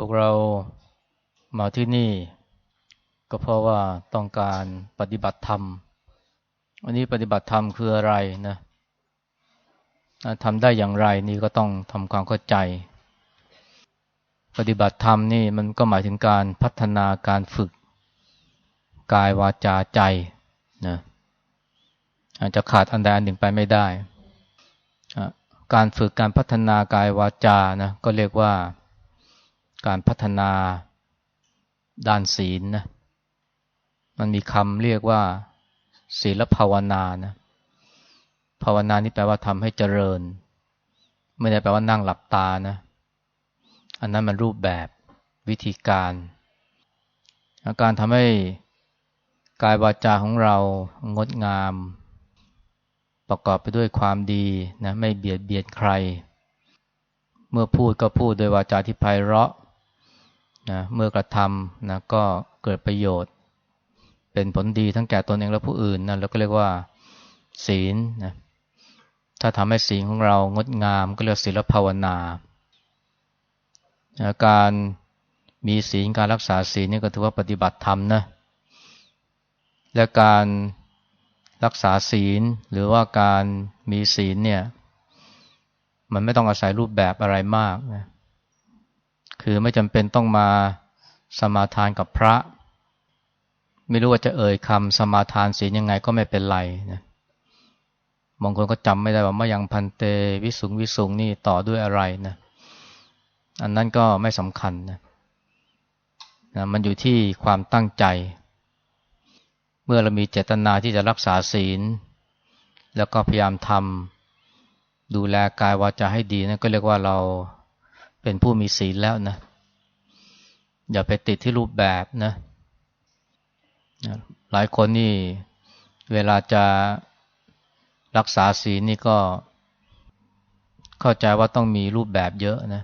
พวกเรามาที่นี่ ก็เพราะว่าต้องการปฏิบัติธรรม วันนี้ปฏิบัติธรรมคืออะไรนะทำได้อย่างไรนี่ก็ต้องทำความเข้าใจ ปฏิบัติธรรมนี่มันก็หมายถึงการพัฒนาการฝึก กายวาจาใจนะอาจจะขาดอันใดอันหนึ่งไปไม่ได้ การฝึกการพัฒนากายวาจานะก็เรียกว่า การพัฒนาด้านศีลนะมันมีคำเรียกว่า ศีลภาวนานะภาวนานี่แปลว่าทำให้เจริญ ไม่ได้แปลว่านั่งหลับตานะอันนั้นมันรูปแบบวิธีการการทำให้กายวาจาของเรางดงาม ประกอบไปด้วยความดีนะไม่เบียดเบียนใคร เมื่อพูดก็พูดโดยวาจาที่ไพเราะ นะเมื่อกระทำนะก็เกิดประโยชน์ เป็นผลดีทั้งแก่ตนเองและผู้อื่นนะเราก็เรียกว่า ศีลนะถ้าทำให้ศีลของเรางดงามก็เรียกศีลภาวนานะการมีศีลการรักษาศีลนี่ก็ถือว่าปฏิบัติธรรมนะและการรักษาศีลหรือว่าการมีศีลเนี่ย มันไม่ต้องอาศัยรูปแบบอะไรมากนะ คือไม่จำเป็นต้องมาสมาทานกับพระ ไม่รู้ว่าจะเอ่ยคำสมาทานศีลยังไงก็ไม่เป็นไรนะบางคนก็จำไม่ได้ว่ามายังพันเตวิสุงวิสุงนี่ต่อด้วยอะไรนะอันนั้นก็ไม่สำคัญนะนะมันอยู่ที่ความตั้งใจ เมื่อเรามีเจตนาที่จะรักษาศีล แล้วก็พยายามทำดูแลกายวาจาให้ดีนะั่นก็เรียกว่าเรา เป็นผู้มีศีลแล้วนะ อย่าไปติดที่รูปแบบนะ หลายคนนี่เวลาจะรักษาศีลนี่ก็เข้าใจว่าต้องมีรูปแบบเยอะนะ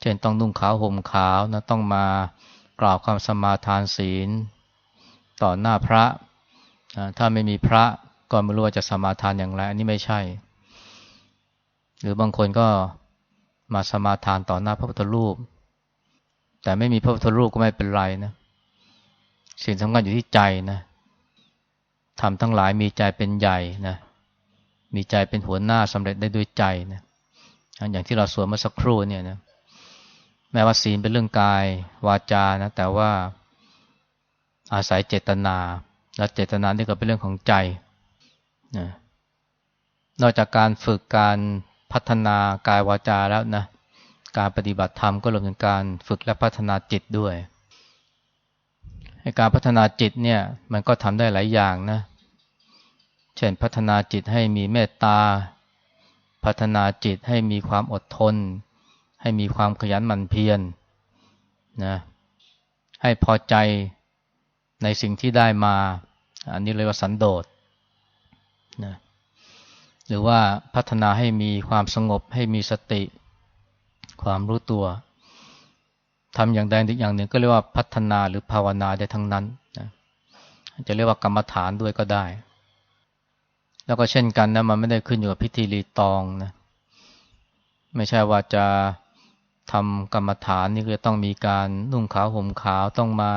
เช่นต้องนุ่งขาวห่มขาวนะ ต้องมากล่าวคำสมาทานศีล ต่อหน้าพระ ถ้าไม่มีพระก็ไม่รู้ว่าจะสมาทานอย่างไร อันนี้ไม่ใช่ หรือบางคนก็ มาสมาทานต่อหน้าพระพุทธรูป แต่ไม่มีพระพุทธรูปก็ไม่เป็นไรนะสิ่งสำคัญอยู่ที่ใจนะทำทั้งหลายมีใจเป็นใหญ่นะมีใจเป็นหัวหน้าสำเร็จได้ด้วยใจนะอย่างที่เราสวดเมื่อสักครู่เนี่ยนะแม้ว่าศีลเป็นเรื่องกายวาจานะแต่ว่าอาศัยเจตนา และเจตนานี่ก็เป็นเรื่องของใจนะนอกจากการฝึกการ พัฒนากายวาจาแล้วนะ การปฏิบัติธรรมก็รวมถึงการฝึกและพัฒนาจิตด้วยการพัฒนาจิตเนี่ยมันก็ทำได้หลายอย่างนะ เช่นพัฒนาจิตให้มีเมตตา พัฒนาจิตให้มีความอดทน ให้มีความขยันหมั่นเพียรนะให้พอใจในสิ่งที่ได้มา อันนี้เรียกว่าสันโดษนะ หรือว่าพัฒนาให้มีความสงบให้มีสติ ความรู้ตัวทำอย่างใดอย่างหนึ่งก็เรียกว่าพัฒนาหรือภาวนาได้ทั้งนั้นนะจะเรียกว่ากรรมฐานด้วยก็ได้ แล้วก็เช่นกันนะมันไม่ได้ขึ้นอยู่กับพิธีรีตองนะไม่ใช่ว่าจะทำกรรมฐานนี่คือต้องมีการนุ่งขาวห่มขาวต้องมา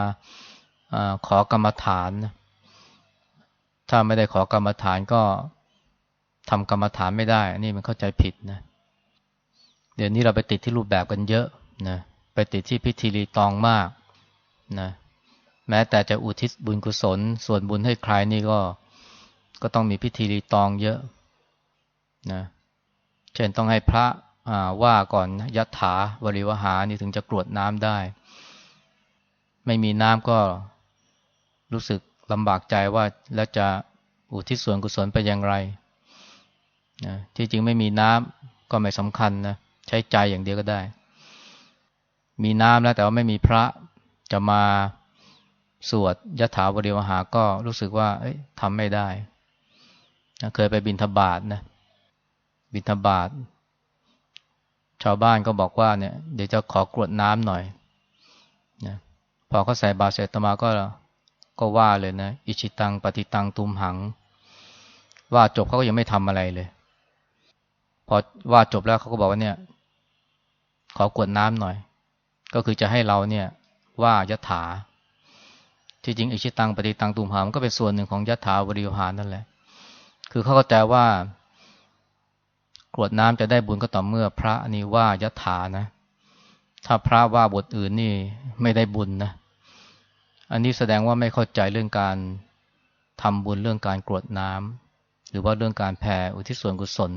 อขอกรรมฐานนะถ้าไม่ได้ขอกรรมฐานก็ ทำกรรมฐานไม่ได้นนี้มันเข้าใจผิดนะ เดี๋ยวนี้เราไปติดที่รูปแบบกันเยอะนะ ไปติดที่พิธีรีตองมากนะ แม้แต่จะอุทิศบุญกุศล ส่วนบุญให้ใครนี่ก็ ก็ต้องมีพิธีรีตองเยอะนะ เช่นต้องให้พระว่าก่อนยัตถาบริวหานี่ถึงจะกรวดน้ำได้ ไม่มีน้ำก็รู้สึกลำบากใจว่าแล้วจะอุทิศส่วนกุศลไปอย่างไร นะที่จริงไม่มีน้ำก็ไม่สำคัญนะใช้ใจอย่างเดียวก็ได้ มีน้ำแล้วแต่ว่าไม่มีพระจะมาสวดยถาวริวหาก็รู้สึกว่าทำไม่ได้นะเคยไปบินทบาทนะบินทบาทชาวบ้านก็บอกว่าเนี่ยเดี๋ยวจะขอกรวดน้ำหน่อยนะพอเขาใส่บาตรเสร็จตมาก็ก็ว่าเลยนะ อิชิตังปฏิตังตุมหัง ว่าจบเขาก็ยังไม่ทำอะไรเลย พอว่าจบแล้วเขาก็บอกว่าเนี่ย ขอกวดน้ำหน่อย ก็คือจะให้เราเนี่ย ว่ายถา ที่จริงอิชิตังปฏิตังตุมหามก็เป็นส่วนหนึ่งของยถาวริวหานั่นแหละ คือเขาก็แต่ว่ากรวดน้ำจะได้บุญก็ต่อเมื่อพระนี่ว่ายถานะ ถ้าพระว่าบทอื่นนี่ไม่ได้บุญนะ อันนี้แสดงว่าไม่เข้าใจเรื่องการทำบุญเรื่องการกรวดน้ำหรือว่าเรื่องการแผ่อุทิศส่วนกุศล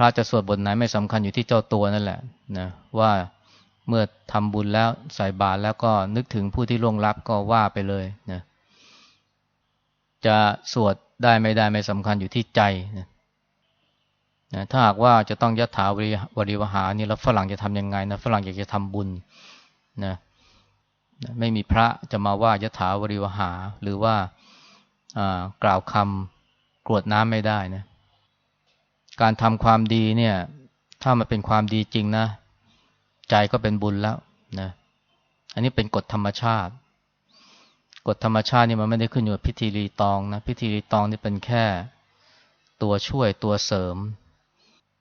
ระจะสวดบทไหนไม่สำคัญอยู่ที่เจ้าตัวนั่นแหละนะว่าเมื่อทำบุญแล้วใส่บาตรแล้วก็นึกถึงผู้ที่ล่วงลับก็ว่าไปเลยนะจะสวดได้ไม่ได้ไม่สำคัญอยู่ที่ใจนะนะถ้าหากว่าจะต้องยัถาวริวริวหานี่แล้วฝรั่งจะทำยังไงนะฝรั่งอยากจะทำบุญนะไม่มีพระจะมาว่ายถาวริวหา หรือว่ากล่าวคำกรวดน้ำไม่ได้นะ การทำความดีเนี่ย ถ้ามันเป็นความดีจริงนะ ใจก็เป็นบุญแล้วนะอันนี้เป็นกฎธรรมชาติ กฎธรรมชาตินี่มันไม่ได้ขึ้นอยู่กับพิธีรีตองนะพิธีรีตองนี่เป็นแค่ตัวช่วยตัวเสริม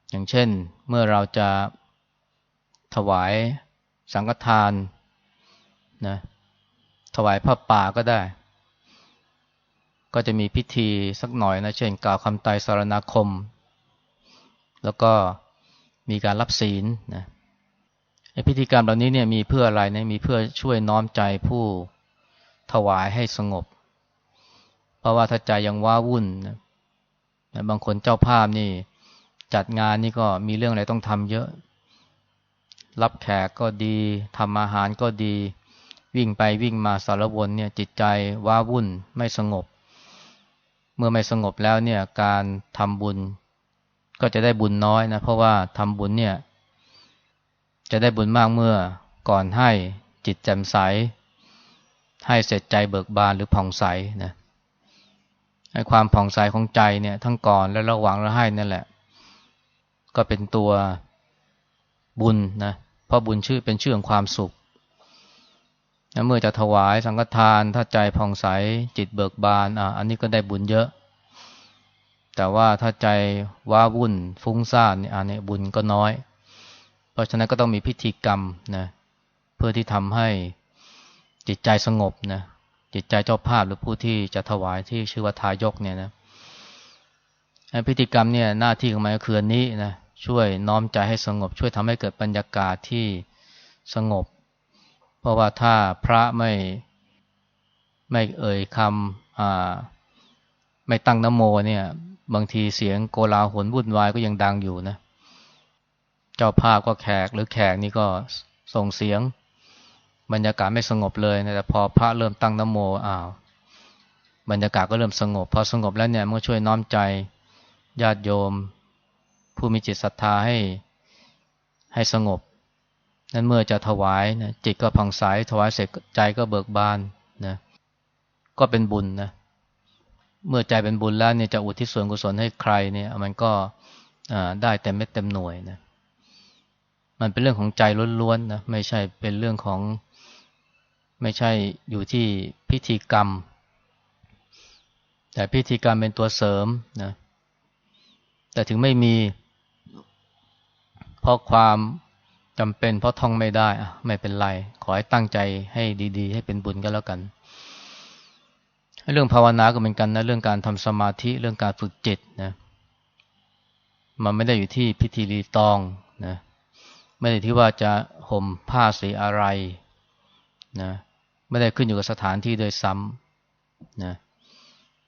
อย่างเช่นเมื่อเราจะถวายสังฆทานนะถวายผ้าป่าก็ได้ ก็จะมีพิธีสักหน่อยนะ เช่น กล่าวคำไตสารนาคม แล้วก็มีการรับศีลนะพิธีกรรมเหล่านี้เนี่ยมีเพื่ออะไรนะมีเพื่อช่วยน้อมใจผู้ถวายให้สงบ เพราะว่าถ้าใจยังว้าวุ่นนะบางคนเจ้าภาพนี่ จัดงานนี่ก็มีเรื่องอะไรต้องทำเยอะ รับแขกก็ดีทำอาหารก็ดี วิ่งไปวิ่งมาสารวนเนี่ยจิตใจว้าวุ่นไม่สงบ เมื่อไม่สงบแล้วเนี่ยการทำบุญ ก็จะได้บุญน้อยนะ เพราะว่าทำบุญเนี่ย จะได้บุญมากเมื่อก่อนให้จิตแจ่มใส ให้เสร็จใจเบิกบานหรือผ่องใสนะให้ความผ่องใสของใจเนี่ย ทั้งก่อนและระหว่างและให้นั่นแหละ ก็เป็นตัวบุญนะเพราะบุญชื่อเป็นชื่อของความสุขเมื่อจะถวายสังฆทานถ้าใจผ่องใสจิตเบิกบานอะอันนี้ก็ได้บุญเยอะ แต่ว่าถ้าใจว้าวุ่นฟุ้งซ่านเนี่ยอันนี้บุญก็น้อย เพราะฉะนั้นก็ต้องมีพิธีกรรมนะเพื่อที่ทำให้จิตใจสงบนะจิตใจเจ้าภาพหรือผู้ที่จะถวายที่ชื่อว่าทายกเนี่ยนะพิธีกรรมเนี่ยหน้าที่ของมันก็คือนี้นะช่วยน้อมใจให้สงบ ช่วยทำให้เกิดบรรยากาศที่สงบ เพราะว่าถ้าพระไม่ไม่เอ่ยคำอ่า ไม่ตั้งนโมเนี่ย บางทีเสียงโกลาหลวุ่นวายก็ยังดังอยู่นะ เจ้าภาพก็แขกหรือแขกนี่ก็ส่งเสียง บรรยากาศไม่สงบเลยนะแต่พอพระเริ่มตั้งนโมอ้าวบรรยากาศก็เริ่มสงบ พอสงบแล้วเนี่ยมันก็ช่วยน้อมใจญาติโยม ผู้มีจิตศรัทธาให้ให้สงบ นั้นเมื่อจะถวายนะจิตก็ผ่องใสถวายเสร็จใจก็เบิกบานนะก็เป็นบุญนะ เมื่อใจเป็นบุญแล้วเนี่ยจะอุทิศส่วนกุศลให้ใครเนี่ย มันก็ได้เต็มเม็ดเต็มหน่วยนะมันเป็นเรื่องของใจล้วนๆนะไม่ใช่เป็นเรื่องของ ไม่ใช่อยู่ที่พิธีกรรม แต่พิธีกรรมเป็นตัวเสริมนะแต่ถึงไม่มีเพราะความจำเป็นเพราะท่องไม่ได้อะไม่เป็นไร ขอให้ตั้งใจให้ดี ๆ ให้เป็นบุญก็แล้วกัน เรื่องภาวนาก็เหมือนกันนะเรื่องการทำสมาธิเรื่องการฝึกจิตนะมันไม่ได้อยู่ที่พิธีรีตองนะไม่ได้ที่ว่าจะห่มผ้าสีอะไรนะไม่ได้ขึ้นอยู่กับสถานที่โดยซ้ำนะ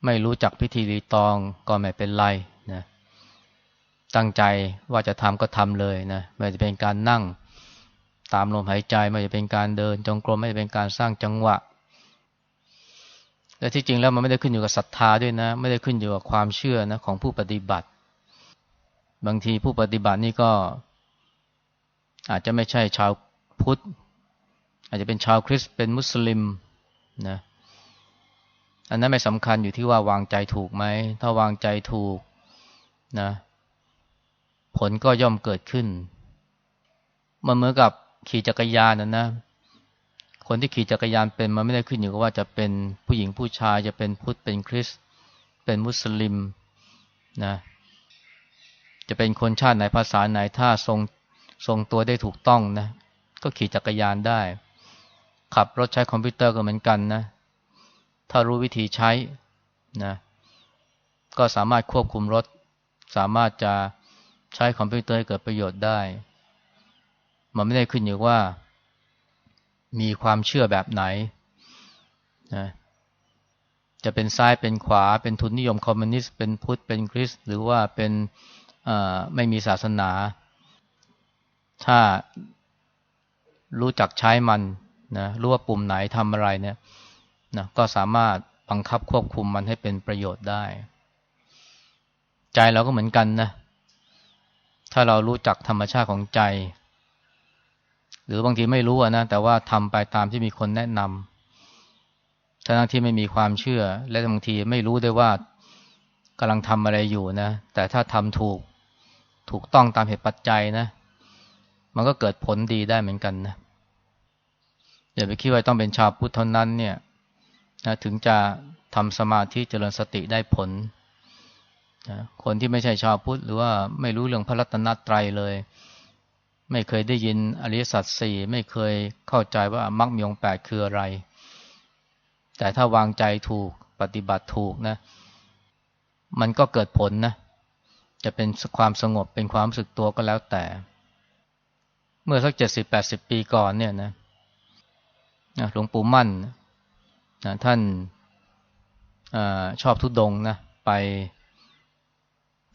ไม่รู้จักพิธีรีตองก็ไม่เป็นไรนะตั้งใจว่าจะทำก็ทำเลยนะไม่จะเป็นการนั่งตามลมหายใจไม่จะเป็นการเดิน จงกรมไม่จะเป็นการสร้างจังหวะ และที่จริงแล้วมันไม่ได้ขึ้นอยู่กับศรัทธาด้วยนะ ไม่ได้ขึ้นอยู่กับความเชื่อนะของผู้ปฏิบัติ บางทีผู้ปฏิบัตินี่ก็ อาจจะไม่ใช่ชาวพุทธ อาจจะเป็นชาวคริสต์เป็นมุสลิมนะอันนั้นไม่สำคัญอยู่ที่ว่าวางใจถูกไหม ถ้าวางใจถูกนะ ผลก็ย่อมเกิดขึ้น มันเหมือนกับขี่จักรยานนะนะ คนที่ขี่จักรยานเป็นมันไม่ได้ขึ้นอยู่กับว่าจะเป็นผู้หญิงผู้ชายจะเป็นพุทธเป็นคริสเป็นมุสลิมนะจะเป็นคนชาติไหนภาษาไหนถ้าทรงทรงตัวได้ถูกต้องนะก็ขี่จักรยานได้ ขับรถใช้คอมพิวเตอร์ก็เหมือนกันนะ ถ้ารู้วิธีใช้นะก็สามารถควบคุมรถ สามารถจะใช้คอมพิวเตอร์ให้เกิดประโยชน์ได้ มันไม่ได้ขึ้นอยู่ว่า มีความเชื่อแบบไหนนะจะเป็นซ้ายเป็นขวาเป็นทุนนิยมคอมมิวนิสต์เป็นพุทธเป็นคริสต์หรือว่าเป็นไม่มีศาสนา ถ้ารู้จักใช้มันนะรู้ว่าปุ่มไหนทำอะไรเนี่ยนะก็สามารถบังคับควบคุมมันให้เป็นประโยชน์ได้ ใจเราก็เหมือนกันนะถ้าเรารู้จักธรรมชาติของใจ รือบางทีไม่รู้นะแต่ว่าทำไปตามที่มีคนแนะนำทั้งที่ไม่มีความเชื่อ และบางทีไม่รู้ได้ว่ากำลังทำอะไรอยู่นะ แต่ถ้าทำถูกถูกต้องตามเหตุปัจจัยนะ มันก็เกิดผลดีได้เหมือนกันนะอย่าไปคิดว่าต้องเป็นชาวพุทธเท่านั้นเนี่ยนะถึงจะทำสมาธิเจริญสติได้ผลนะคนที่ไม่ใช่ชาวพุทธหรือว่าไม่รู้เรื่องพระรัตนตรัยเลย ไม่เคยได้ยินอริยสัจสี่ไม่เคยเข้าใจว่ามรรคมีองแปดคืออะไร แต่ถ้าวางใจถูกปฏิบัติถูกนะ มันก็เกิดผลนะ จะเป็นความสงบเป็นความรู้สึกตัวก็แล้วแต่ เมื่อสักเจ็ดสิบแปดสิบปีก่อนเนี่ยนะหลวงปู่มั่นนะท่านอชอบทุดงนะไป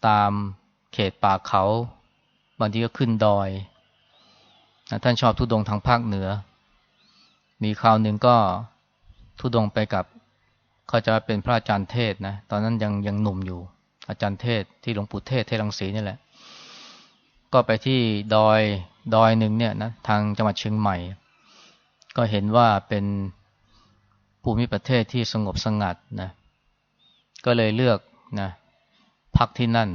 ตามเขตป่าเขา บางทีก็ขึ้นดอย ท่านชอบทุดงทางภาคเหนือ มีคราวหนึ่งก็ทุดงไปกับเขาจะเป็นพระอาจารย์เทศนะ ตอนนั้นยังยังหนุ่มอยู่ อาจารย์เทศที่หลวงปู่เทศเทศรังสีนี่แหละ ก็ไปที่ดอยดอยหนึ่งเนี่ยนะทางจังหวัดเชียงใหม่ ก็เห็นว่าเป็นภูมิประเทศที่สงบสงัดนะ ก็เลยเลือกนะพักที่นั่น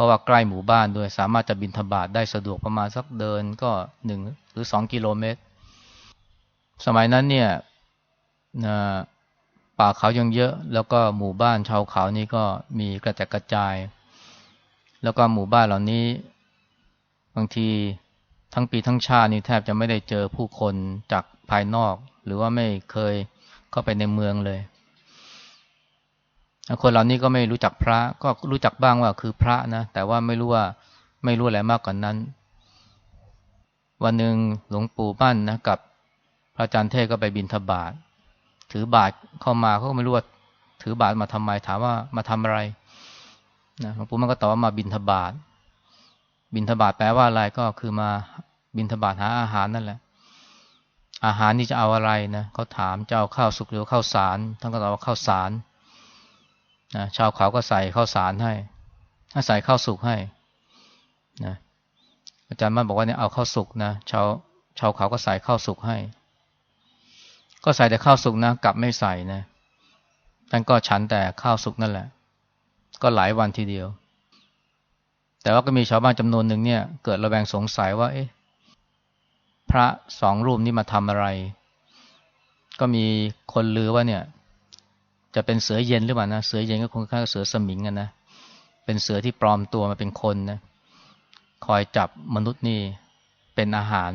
ราะว่าใกล้หมู่บ้านด้วย สามารถจะบินทบาทได้สะดวกประมาณสักเดินก็หนึ่งหรือสองกิโลเมตร สมัยนั้นเนี่ยนะป่าเขายังเยอะ แล้วก็หมู่บ้านชาวเขานี่ก็มีกระจกระจาย แล้วก็หมู่บ้านเหล่านี้ บางทีทั้งปีทั้งชาตินี่แทบจะไม่ได้เจอผู้คนจากภายนอก หรือว่าไม่เคยเข้าไปในเมืองเลย คนเหล่านี้ก็ไม่รู้จักพระ ก็รู้จักบ้างว่าคือพระนะ แต่ว่าไม่รู้ว่าไม่รู้อะไรมากกว่านนั้น วันหนึ่งหลวงปู่บ้านนะกับพระอาจารย์เทศก็ไปบินทบาทถือบาตรเข้ามาเขาก็ไม่รู้ว่าถือบาตรมาทำไมถามว่ามาทำอะไรนะหลวงปู่มันก็ตอบว่ามาบินทบาทบินทบาทแปลว่าอะไรก็คือมาบินทบาทหาอาหารนั่นแหละ อาหารนี่จะเอาอะไรนะเขาถามจะเอาข้าวสุกหรือข้าวสารท่านก็ตอบว่าข้าวสาร นะชาวเขาก็ใส่ข้าวสารให้ใส่ข้าวสุกให้นะอาจารย์มั่นบอกว่าเนี่ยเอาข้าวสุกนะชาวชาวเขาก็ใส่ข้าวสุกให้ ก็ใส่แต่ข้าวสุกนะกลับไม่ใส่นะท่านก็ฉันแต่ข้าวสุกนั่นแหละ ก็หลายวันทีเดียว แต่ว่าก็มีชาวบ้านจำนวนหนึ่งเนี่ย เกิดระแวงสงสัยว่า เอ๊ะ พระสองรูปนี้มาทำอะไร ก็มีคนลือว่าเนี่ย จะเป็นเสือเย็นหรือเปล่านะเสือเย็นก็คงค่าเสือสมิงกันนะเป็นเสือที่ปลอมตัวมาเป็นคนนะคอยจับมนุษย์นี่เป็นอาหาร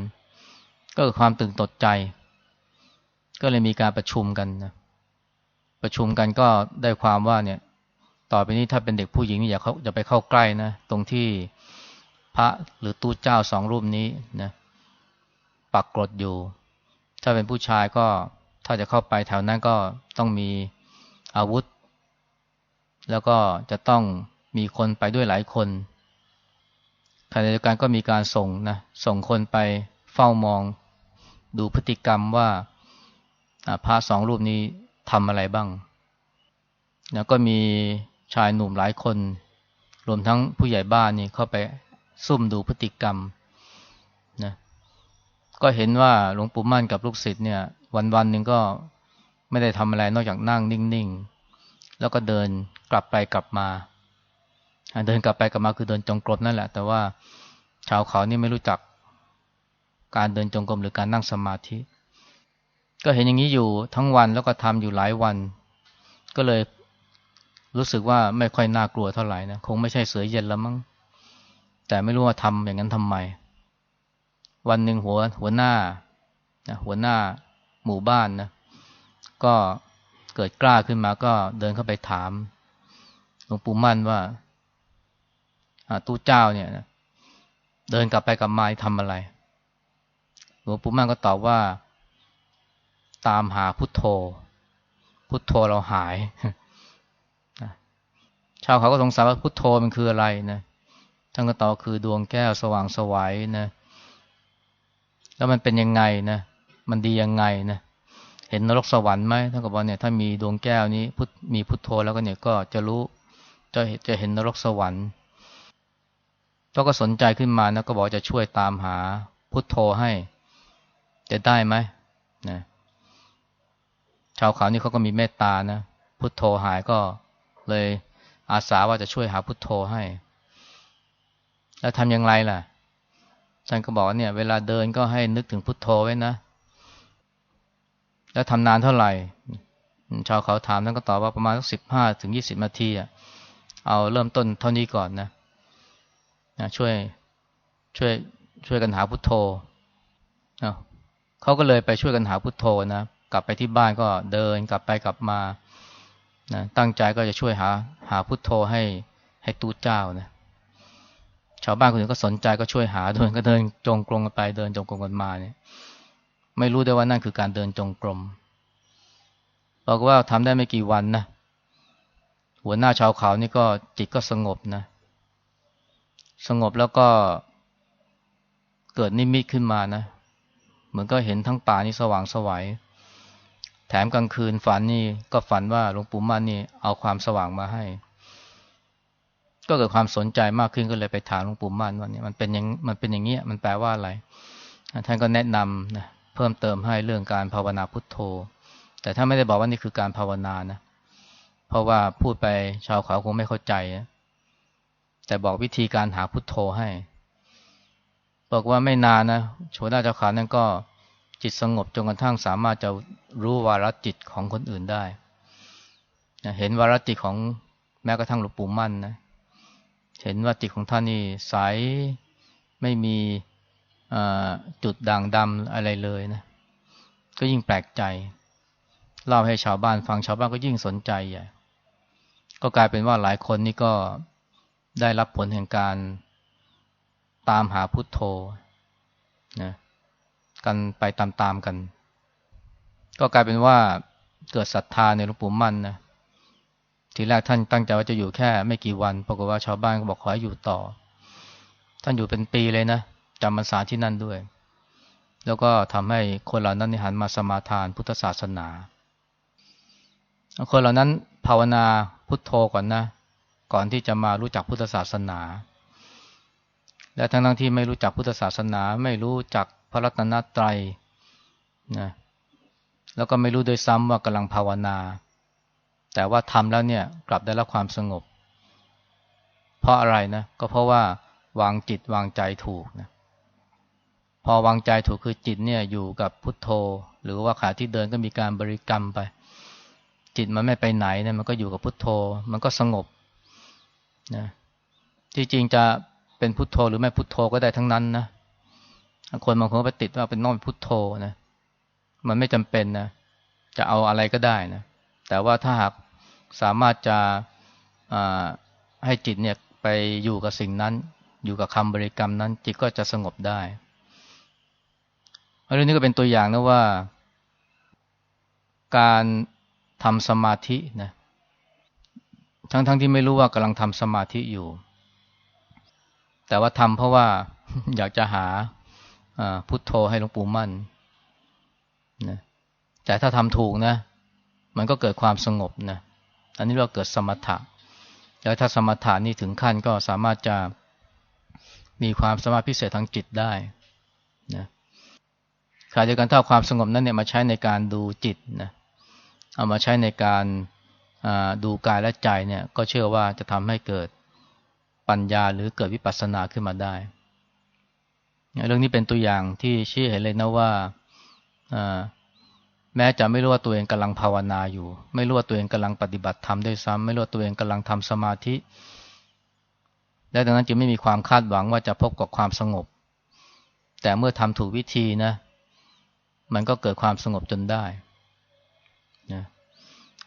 ก็คือความตื่นตกใจ ก็เลยมีการประชุมกันนะประชุมกันก็ได้ความว่าเนี่ย ต่อไปนี้ถ้าเป็นเด็กผู้หญิงอย่าเขาอย่าไปเข้าใกล้นะตรงที่พระหรือตู้เจ้าสองรูปนี้นะปักกรดอยู่ ถ้าเป็นผู้ชายก็ถ้าจะเข้าไปแถวนั้นก็ต้องมี อาวุธ แล้วก็จะต้องมีคนไปด้วยหลายคนขณะเดียวกันก็มีการส่งนะส่งคนไปเฝ้ามอง ดูพฤติกรรมว่าพระสองรูปนี้ทำอะไรบ้าง แล้วก็มีชายหนุ่มหลายคน รวมทั้งผู้ใหญ่บ้านนี่เข้าไปซุ่มดูพฤติกรรมนะก็เห็นว่าหลวงปู่มั่นกับลูกศิษย์เนี่ย วันวันหนึ่งก็ ไม่ได้ทำอะไรนอกจากนั่งนิ่งๆ แล้วก็เดินกลับไปกลับมา เดินกลับไปกลับมาคือเดินจงกรมนั่นแหละ แต่ว่าชาวเขานี่ไม่รู้จักการเดินจงกรมหรือการนั่งสมาธิ ก็เห็นอย่างนี้อยู่ทั้งวันแล้วก็ทำอยู่หลายวัน ก็เลยรู้สึกว่าไม่ค่อยน่ากลัวเท่าไหร่นะคงไม่ใช่เสือเย็นแล้วมั้งแต่ไม่รู้ว่าทำอย่างนั้นทำไม วันหนึ่งหัวหัวหน้านะหัวหน้าหมู่บ้านนะ ก็เกิดกล้าขึ้นมาก็เดินเข้าไปถามหลวงปู่มั่นว่าตู้เจ้าเนี่ยนะเดินกลับไปกลับมาทำอะไรหลวงปู่มั่นก็ตอบว่า ตามหาพุทโธ พุทโธเราหายชาวเขาก็สงสัยว่าพุทโธมันคืออะไรนะท่านก็ตอบคือดวงแก้วสว่างสวัยนะ แล้วมันเป็นยังไงนะ มันดียังไงนะ ห็นนรกสวรรค์ไหมท่านก็บอกเนี่ยถ้ามีดวงแก้วนี้พุทมีพุทโธแล้วก็เนี่ยก็จะรู้จะจะเห็นนรกสวรรค์ก็ก็สนใจขึ้นมานะก็บอกจะช่วยตามหาพุทโธให้จะได้ไหมนะชาวเขานี่เขาก็มีเมตตานะพุทโธหายก็เลยอาสาว่าจะช่วยหาพุทโธให้ แล้วทำอย่างไรล่ะท่านก็บอกเนี่ย เวลาเดินก็ให้นึกถึงพุทโธไว้นะ แล้วทำนานเท่าไหร่ ชาวเขาถามท่านก็ตอบว่าประมาณสักสิบห้าถึงยี่สิบนาทีอะเอาเริ่มต้นเท่านี้ก่อนนะนะช่วยช่วยช่วยกันหาพุทโธเขาก็เลยไปช่วยกันหาพุทโธนะกลับไปที่บ้านก็เดินกลับไปกลับมานะตั้งใจก็จะช่วยหาหาพุทโธให้ให้ตูเจ้านะชาวบ้านคนอื่นก็สนใจก็ช่วยหาเดินก็เดินจงกรมกันไปเดินจงกรมกันมาเนี่ย ไม่รู้ได้ว่านั่นคือการเดินจงกรมบอกว่าทำได้ไม่กี่วันนะ หัวหน้าชาวเขานี่ก็จิตก็สงบนะ สงบแล้วก็เกิดนิมิตขึ้นมานะ เหมือนก็เห็นทั้งป่านี่สว่างสวยัย แถมกลางคืนฝันนี่ก็ฝันว่าหลวงปู่มั่นนี่เอาความสว่างมาให้ ก็เกิดความสนใจมากขึ้นก็เลยไปถามหลวงปู่มั่นว่านี่มันเป็นอย่างมันเป็นอย่างเงี้ยมันแปลว่าอะไร ท่านก็แนะนำนะ เพิ่มเติมให้เรื่องการภาวนาพุทโธ แต่ถ้าไม่ได้บอกว่านี่คือการภาวนานะ เพราะว่าพูดไปชาวเขาคงไม่เข้าใจ แต่บอกวิธีการหาพุทโธให้ บอกว่าไม่นานนะโชดาเจ้าขานั่นก็จิตสงบจนกระทั่งสามารถจะรู้วาระจิตของคนอื่นได้ เห็นวาระจิตของแม้กระทั่งหลวงปู่มั่นนะ เห็นว่าจิตของท่านนี่ใสไม่มี จุดด่างดำอะไรเลยนะ ก็ยิ่งแปลกใจ เล่าให้ชาวบ้านฟังชาวบ้านก็ยิ่งสนใจใหญ่ก็กลายเป็นว่าหลายคนนี่ก็ได้รับผลแห่งการตามหาพุทโธนะกันไปตามๆกัน ก็กลายเป็นว่าเกิดศรัทธาในหลวงปู่มั่นนะทีแรกท่านตั้งใจว่าจะอยู่แค่ไม่กี่วันปรากฏว่าชาวบ้านก็บอกขอให้อยู่ต่อ ท่านอยู่เป็นปีเลยนะ จำพรรษาที่นั่นด้วย แล้วก็ทำให้คนเหล่านั้นหันมาสมาทานพุทธศาสนา คนเหล่านั้นภาวนาพุทโธก่อนนะ ก่อนที่จะมารู้จักพุทธศาสนา และทั้งทั้งที่ไม่รู้จักพุทธศาสนา ไม่รู้จักพระรัตนตรัยนะแล้วก็ไม่รู้โดยซ้ำว่ากำลังภาวนา แต่ว่าทำแล้วเนี่ยกลับได้รับความสงบ เพราะอะไรนะ ก็เพราะว่าวางจิตวางใจถูกนะ พอวางใจถูกคือจิตเนี่ยอยู่กับพุทโธ หรือว่าขาที่เดินก็มีการบริกรรมไป จิตมันไม่ไปไหนเนี่ยมันก็อยู่กับพุทโธ มันก็สงบนะที่จริงจะเป็นพุทโธหรือไม่พุทโธก็ได้ทั้งนั้นนะคนบางคนไปติดว่าเป็นน้องพุทโธนะมันไม่จำเป็นนะจะเอาอะไรก็ได้นะแต่ว่าถ้าหากสามารถจะให้จิตเนี่ยไปอยู่กับสิ่งนั้น อยู่กับคำบริกรรมนั้น จิตก็จะสงบได้ เรื่องนี้ก็เป็นตัวอย่างนะว่า การทำสมาธินะทั้งๆทที่ไม่รู้ว่ากำลังทำสมาธิอยู่ แต่ว่าทำเพราะว่าอยากจะหาพุทโธให้หลวงปู่มั่นนะแต่ถ้าทำถูกนะ มันก็เกิดความสงบนะอันนี้เราเกิดสมถะแล้วถ้าสมถะนี่ถึงขั้นก็สามารถจะมีความสามารถพิเศษทางจิตได้นะ ขณะเดียวกันถ้าความสงบนั้นเนี่ยมาใช้ในการดูจิตนะเอามาใช้ในการดูกายและใจเนี่ยก็เชื่อว่าจะทำให้เกิดปัญญาหรือเกิดวิปัสสนาขึ้นมาได้ เรื่องนี้เป็นตัวอย่างที่ชี้เห็นเลยนะว่าแม้จะไม่รู้ว่าตัวเองกำลังภาวนาอยู่ ไม่รู้ว่าตัวเองกำลังปฏิบัติธรรมด้วยซ้ำไม่รู้ว่าตัวเองกำลังทำสมาธิ และดังนั้นจึงไม่มีความคาดหวังว่าจะพบกับความสงบแแต่เมื่อทำถูกวิธีนะ มันก็เกิดความสงบจนได้นะ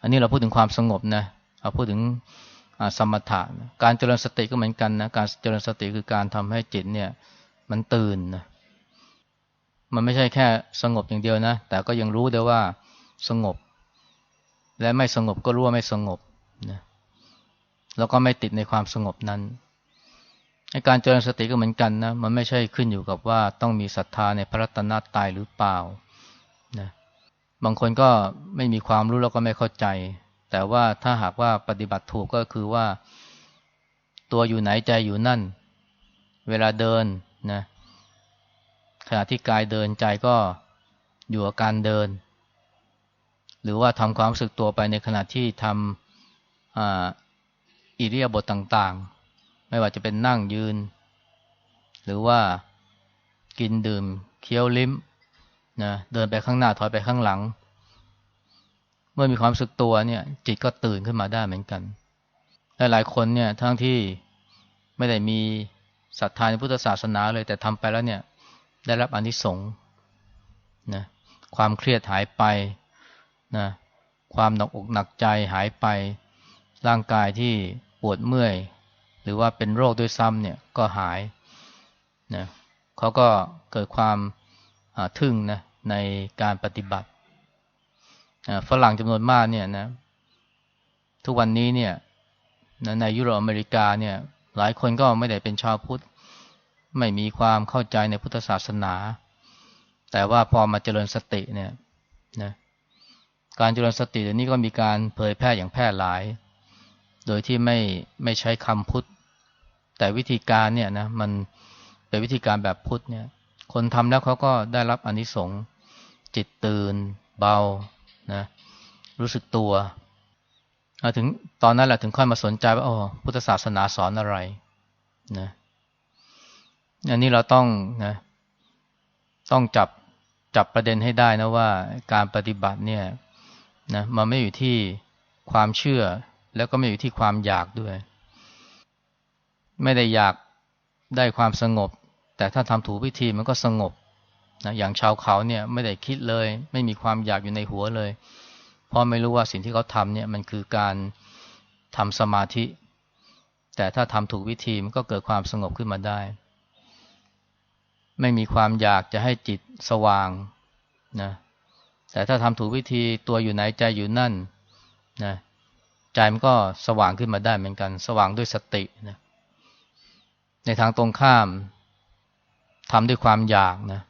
อันนี้เราพูดถึงความสงบนะเราพูดถึงสมถะการเจริญสติก็เหมือนกันนะการเจริญสติคือการทำให้จิตเนี่ย มันตื่นนะมันไม่ใช่แค่สงบอย่างเดียวนะ แต่ก็ยังรู้ได้วยว่าสงบ และไม่สงบก็รู้ว่าไม่สงบนะแล้วก็ไม่ติดในความสงบนั้นการเจริญสติก็เหมือนกันนะ มันไม่ใช่ขึ้นอยู่กับว่าต้องมีศรัทธาในพระรัตนตรัยหรือเปล่า นะบางคนก็ไม่มีความรู้แล้วก็ไม่เข้าใจ แต่ว่าถ้าหากว่าปฏิบัติถูกก็คือว่า ตัวอยู่ไหนใจอยู่นั่น เวลาเดินนะขณะที่กายเดินใจก็อยู่กับการเดิน หรือว่าทำความรู้สึกตัวไปในขณะที่ทำอิริยาบถต่างๆ ไม่ว่าจะเป็นนั่งยืน หรือว่ากินดื่ม เคี้ยวลิ้ม นะเดินไปข้างหน้าถอยไปข้างหลัง เมื่อมีความสึกตัวเนี่ย จิตก็ตื่นขึ้นมาได้เหมือนกันหลายคนเนี่ยทั้งที่ไม่ได้มีศรัทธาในพุทธศาสนาเลย แต่ทำไปแล้วเนี่ย ได้รับอนิสงส์นะความเครียดหายไปนะความหนักอกหนักใจหายไป ร่างกายที่ปวดเมื่อย หรือว่าเป็นโรคด้วยซ้ำเนี่ยก็หายนะเขาก็เกิดความทึ่งนะ ในการปฏิบัติฝรั่งจำนวนมากเนี่ยนะ ทุกวันนี้เนี่ยในยุโรปอเมริกาเนี่ย หลายคนก็ไม่ได้เป็นชาวพุทธ ไม่มีความเข้าใจในพุทธศาสนา แต่ว่าพอมาเจริญสติเนี่ยนะการเจริญสติเดี๋ยวนี้ก็มีการเผยแพร่อย่างแพร่หลาย โดยที่ไม่ไม่ใช้คำพุทธ แต่วิธีการเนี่ยนะมันเป็นวิธีการแบบพุทธเนี่ย คนทำแล้วเขาก็ได้รับอนิสงส์จิตตื่น เบานะรู้สึกตัวถึงตอนนั้นแหละถึงค่อยมาสนใจว่าอ๋อพุทธศาสนาสอนอะไรนะอันนี้เราต้องนะต้องจับจับประเด็นให้ได้นะว่าการปฏิบัติเนี่ยนะมันไม่อยู่ที่ความเชื่อ แล้วก็ไม่อยู่ที่ความอยากด้วย ไม่ได้อยากได้ความสงบ แต่ถ้าทำถูกวิธีมันก็สงบนะอย่างชาวเขาเนี่ยไม่ได้คิดเลย ไม่มีความอยากอยู่ในหัวเลยเพราะไม่รู้ว่าสิ่งที่เขาทำเนี่ยมันคือการทำสมาธิ แต่ถ้าทำถูกวิธีมันก็เกิดความสงบขึ้นมาได้ ไม่มีความอยากจะให้จิตสว่างนะแต่ถ้าทำถูกวิธีตัวอยู่ไหนใจอยู่นั่นนะใจมันก็สว่างขึ้นมาได้เหมือนกัน สว่างด้วยสตินะในทางตรงข้าม ทำด้วยความอยากนะ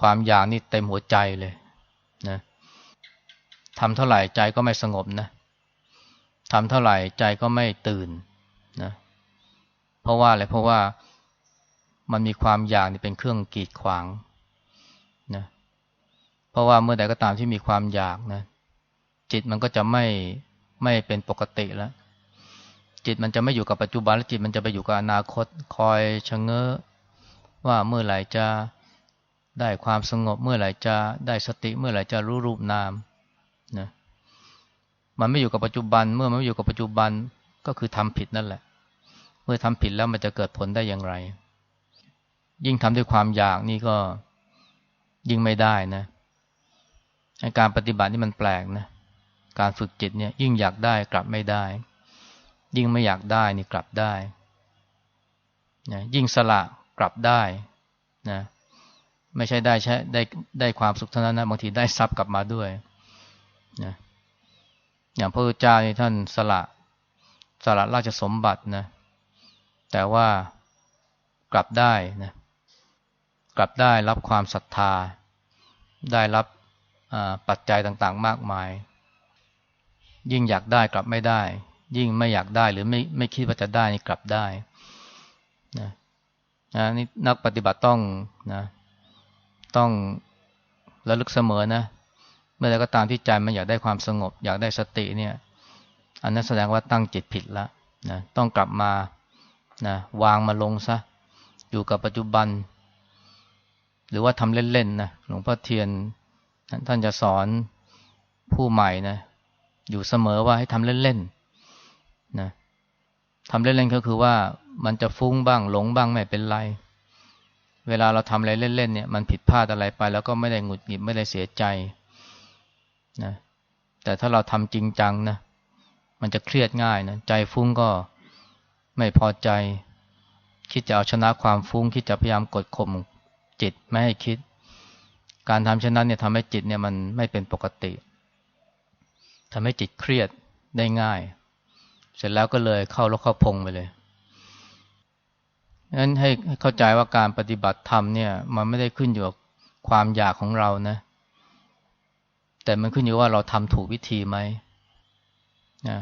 ความอยากนี่เต็มหัวใจเลยนะทำเท่าไหร่ใจก็ไม่สงบนะทำเท่าไหร่ใจก็ไม่ตื่นนะเพราะว่าอะไรเพราะว่ามันมีความอยากนี่เป็นเครื่องกีดขวางนะเพราะว่าเมื่อใดก็ตามที่มีความอยากนะจิตมันก็จะไม่ไม่เป็นปกติแล้ว จิตมันจะไม่อยู่กับปัจจุบันแล้วจิตมันจะไปอยู่กับอนาคต คอยชะเง้อ ว่าเมื่อไหร่จะได้ความสงบ เมื่อไหร่จะได้สติ เมื่อไหร่จะรู้รูปนามนะมันไม่อยู่กับปัจจุบัน เมื่อมันไม่อยู่กับปัจจุบันก็คือทำผิดนั่นแหละ เมื่อทำผิดแล้วมันจะเกิดผลได้อย่างไร ยิ่งทำด้วยความอยากนี่ก็ยิ่งไม่ได้นะการปฏิบัตินี่มันแปลกนะการฝึกจิตเนี่ย ยิ่งอยากได้กลับไม่ได้ ยิ่งไม่อยากได้นี่กลับได้นะยิ่งสละ กลับได้นะไม่ใช่ได้ใช้ได้ได้ความสุขเท่านั้นนะบางทีได้ทรัพย์กลับมาด้วยนะอย่างพระพุทธเจ้านี่ท่านสละสละราชสมบัตินะแต่ว่ากลับได้นะกลับได้รับความศรัทธา ได้รับปัจจัยต่างๆ มากมาย ยิ่งอยากได้กลับไม่ได้ ยิ่งไม่อยากได้หรือไม่ไม่คิดว่าจะได้นี่กลับได้นะ นะนี่นักปฏิบัติต้องนะต้องระลึกเสมอนะเมื่อใดก็ตามที่ใจมันอยากได้ความสงบ อยากได้สติเนี่ย อันนั้นแสดงว่าตั้งจิตผิดแล้วนะต้องกลับมานะวางมาลงซะอยู่กับปัจจุบัน หรือว่าทำเล่นๆนะหลวงพ่อเทียน ท่านจะสอนผู้ใหม่นะอยู่เสมอว่าให้ทำเล่นๆนะ ทำเล่นๆก็คือว่ามันจะฟุ้งบ้างหลงบ้างไม่เป็นไร เวลาเราทำอะไรเล่นๆเนี่ยมันผิดพลาดอะไรไป แล้วก็ไม่ได้หงุดหงิดไม่ได้เสียใจนะแต่ถ้าเราทำจริงจังนะมันจะเครียดง่ายนะใจฟุ้งก็ไม่พอใจ คิดจะเอาชนะความฟุ้ง คิดจะพยายามกดข่มจิตไม่ให้คิด การทำเช่นนั้นเนี่ยทำให้จิตเนี่ยมันไม่เป็นปกติทำให้จิตเครียดได้ง่าย เสร็จแล้วก็เลยเข้าลกเข้าพงไปเลยนั้นให้เข้าใจว่าการปฏิบัติธรรมเนี่ยมันไม่ได้ขึ้นอยู่กับความอยากของเรานะ แต่มันขึ้นอยู่ว่าเราทำถูกวิธีไหมนะ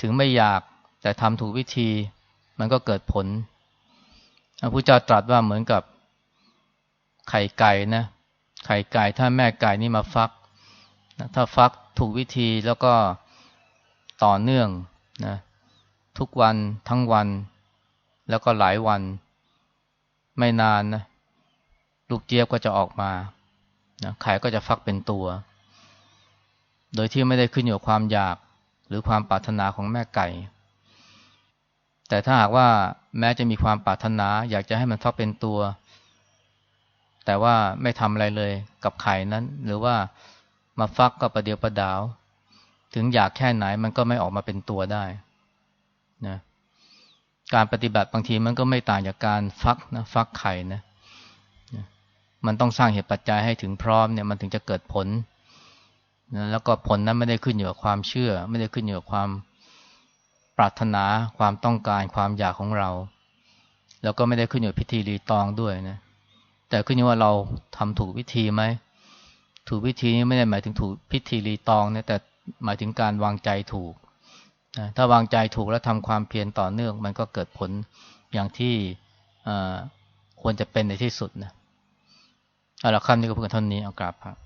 ถึงไม่อยากแต่ทำถูกวิธี มันก็เกิดผลพระพุทธเจ้าตรัสว่าเหมือนกับไข่ไก่นะไข่ไก่ถ้าแม่ไก่นี่มาฟัก ถ้าฟักถูกวิธีแล้วก็ ต่อเนื่องนะทุกวันทั้งวัน แล้วก็หลายวัน ไม่นานนะลูกเจี๊ยบก็จะออกมานะไข่ก็จะฟักเป็นตัว โดยที่ไม่ได้ขึ้นอยู่กับความอยากหรือความปรารถนาของแม่ไก่ แต่ถ้าหากว่าแม้จะมีความปรารถนา อยากจะให้มันฟักเป็นตัว แต่ว่าไม่ทำอะไรเลยกับไข่นั้น หรือว่ามาฟักก็ประเดียวประดาว ถึงอยากแค่ไหนมันก็ไม่ออกมาเป็นตัวได้นะการปฏิบัติบางทีมันก็ไม่ต่างจากการฟักนะฟักไข่นะมันต้องสร้างเหตุปัจจัยให้ถึงพร้อมเนี่ยมันถึงจะเกิดผลนะแล้วก็ผลนั้นไม่ได้ขึ้นอยู่กับความเชื่อ ไม่ได้ขึ้นอยู่กับความปรารถนาความต้องการความอยากของเรา แล้วก็ไม่ได้ขึ้นอยู่กับพิธีรีตองด้วยนะแต่ขึ้นอยู่ว่าเราทำถูกวิธีไหมถูกวิธีนี้ไม่ได้หมายถึงถูกพิธีรีตองนะแต่ หมายถึงการวางใจถูกนะถ้าวางใจถูกแล้วทำความเพียรต่อเนื่อง มันก็เกิดผลอย่างที่ควรจะเป็นในที่สุดนะเอาละคำนี้ก็เพื่อเท่านี้เอากราบครับ